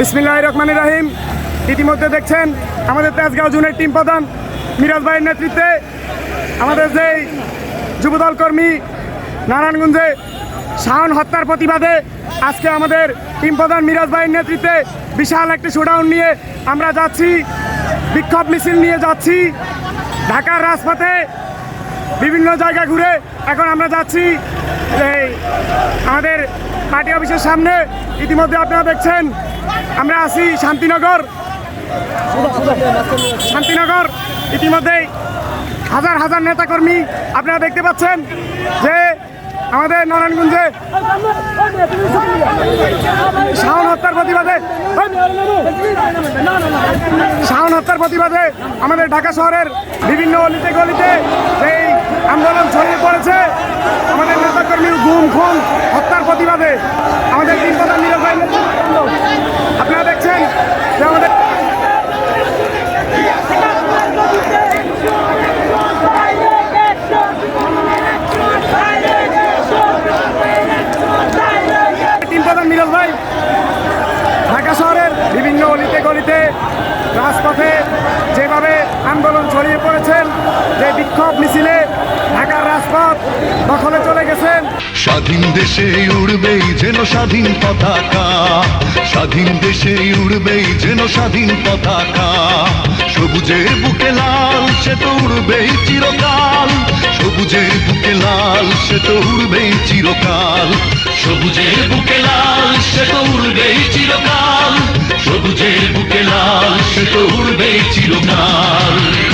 বিসমিল্লাহ রহমান রাহিম। ইতিমধ্যে দেখছেন আমাদের তেজগাঁও জুনের টিম প্রধান মিরাজ ভাইয়ের নেতৃত্বে আমাদের যেই যুবদল কর্মী নারায়ণগঞ্জে শাহন হত্যার প্রতিবাদে আজকে আমাদের টিম প্রধান মিরাজ ভাইয়ের নেতৃত্বে বিশাল একটি শোডাউন নিয়ে আমরা যাচ্ছি, বিক্ষোভ মিছিল নিয়ে যাচ্ছি, ঢাকার রাজপথে বিভিন্ন জায়গা ঘুরে এখন আমরা যাচ্ছি আমাদের পার্টি অফিসের সামনে। ইতিমধ্যে আপনারা দেখছেন আমরা আছি শান্তিনগর। শান্তিনগর, ইতিমধ্যেই হাজার হাজার নেতাকর্মী আপনারা দেখতে পাচ্ছেন যে আমাদের নারায়ণগঞ্জে শাহন হত্যার প্রতিবাদে শাহন হত্যার প্রতিবাদে আমাদের ঢাকা শহরের বিভিন্ন অলিতে গলিতে এই আন্দোলন ছড়িয়ে পড়েছে, আমাদের নেতাকর্মীর গুম খুন হত্যার প্রতিবাদে আমাদের তিন প্রধান নিরবাহী আপনারা দেখছেন যে আমাদের তিন প্রধান মিরাজ ভাই ঢাকা শহরের বিভিন্ন অলিতে গলিতে রাজপথে যেভাবে আন্দোলন ছড়িয়ে পড়েছেন, যে বিক্ষোভ মিছিলে ঢাকার রাজপথ দখলে চলে গেছেন। স্বাধীন দেশে উড়বেই যেন স্বাধীন পতাকা। স্বাধীন দেশে উড়বেই যেন স্বাধীন পতাকা। সবুজের বুকে লাল, সে তো উড়বেই চিরকাল। সবুজের বুকে লাল, সে তো উড়বেই চিরকাল। সবুজের বুকে লাল, সে তো উড়বেই চিরকাল। সবুজের বুকে লাল সে তো উড়বেই চিরকাল।